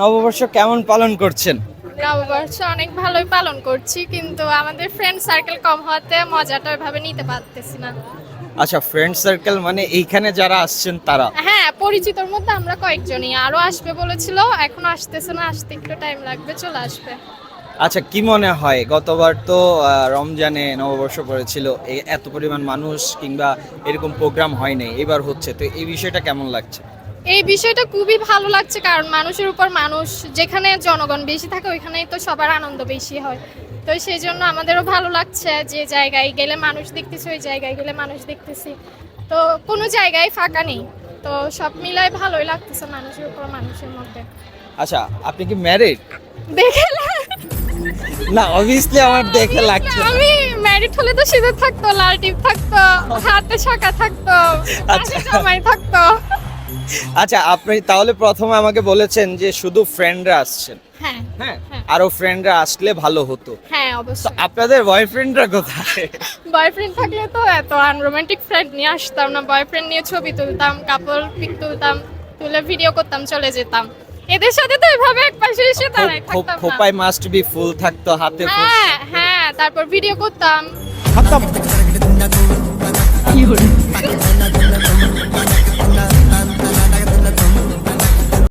নববর্ষ কেমন পালন করছেন? নববর্ষ অনেক ভালোই পালন করছি কিন্তু আমাদের ফ্রেন্ড সার্কেল কম হওয়াতে মজাটা ওইভাবে নিতে পারতেছি না। আচ্ছা ফ্রেন্ড সার্কেল মানে এইখানে যারা আসছেন তারা? হ্যাঁ পরিচিতর মধ্যে আমরা কয়েকজনই। আরও আসবে বলেছিল এখন আসতেছে না আসতে একটু টাইম লাগবে চলে আসবে। আচ্ছা কি মনে হয় গতবার তো রমজানে নববর্ষ পড়েছিল এত পরিমাণ মানুষ কিংবা এরকম প্রোগ্রাম হয় নাই এবার হচ্ছে তো এই বিষয়টা কেমন লাগছে? এই বিষয়টা খুবই ভালো লাগছে কারণ মানুষের উপর মানুষ যেখানে জনগণ বেশি থাকে ওইখানেই তো সবার আনন্দ বেশি হয়। তো সেই জন্য আমাদেরও ভালো লাগছে যে জায়গায় গেলে মানুষ দেখতেছি ওই জায়গায় গেলে মানুষ দেখতেছি। তো কোনো জায়গায় ফাঁকা নেই। তো সব মিলাই ভালোই লাগতেছে মানুষের উপর মানুষের মধ্যে। আচ্ছা আপনি কি ম্যারিড দেখে না অবভিয়াসলি আমার দেখে লাগছে আমি ম্যারিড হলে তো সিঁদুর থাকতো লাল টিপ থাকতো হাতে শাখা থাকতো আচ্ছা। জামাই থাকতো। আচ্ছা আপনি তাহলে প্রথমে আমাকে বলেছেন যে শুধু ফ্রেন্ডরা আসছেন। হ্যাঁ হ্যাঁ? হ্যাঁ। আরও ফ্রেন্ডরা আসলে ভালো হতো। হ্যাঁ অবশ্যই। আপনাদের বয়ফ্রেন্ডরা কোথায়? বয়ফ্রেন্ড থাকলে তো এত আনরোমান্টিক ফ্রেন্ড নিয়ে আসতাম না। বয়ফ্রেন্ড নিয়ে ছবি তুলতাম কাপড় পিক তুলতাম তুলে ভিডিও করতাম চলে যেতাম। এদের সাথে তো এভাবে এক পাশে এসে দাঁড়াই থাকতাম না। খোপায় মাস্ট বি ফুল থাকতো হাতে হ্যাঁ হ্যাঁ তারপর ভিডিও করতাম। খতম